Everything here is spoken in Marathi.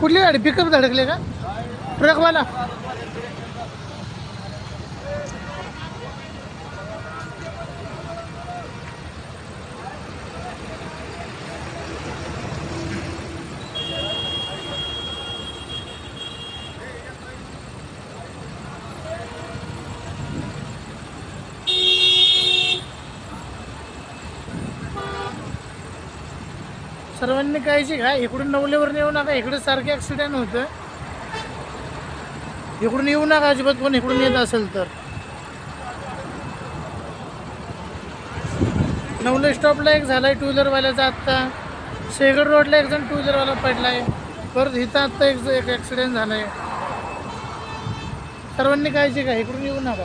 कुठली गाडी? पिकअप धडकले का? ट्रकवाला सर्वांनी काळजी घ्या. इकडून नवलेवर येऊ नका इकडे सारखे ॲक्सिडेंट होतं इकडून येऊ नका अजिबात कोण इकडून येत असेल तर. नवले स्टॉपला एक झालाय टू व्हीलरवाल्याचा आत्ता. शेगड रोडला एक जण टू व्हीलरवाला आहे परत इथं आत्ता एक एक ॲक्सिडेंट आहे सर्वांनी काळजी घ्या. इकडून येऊ नका.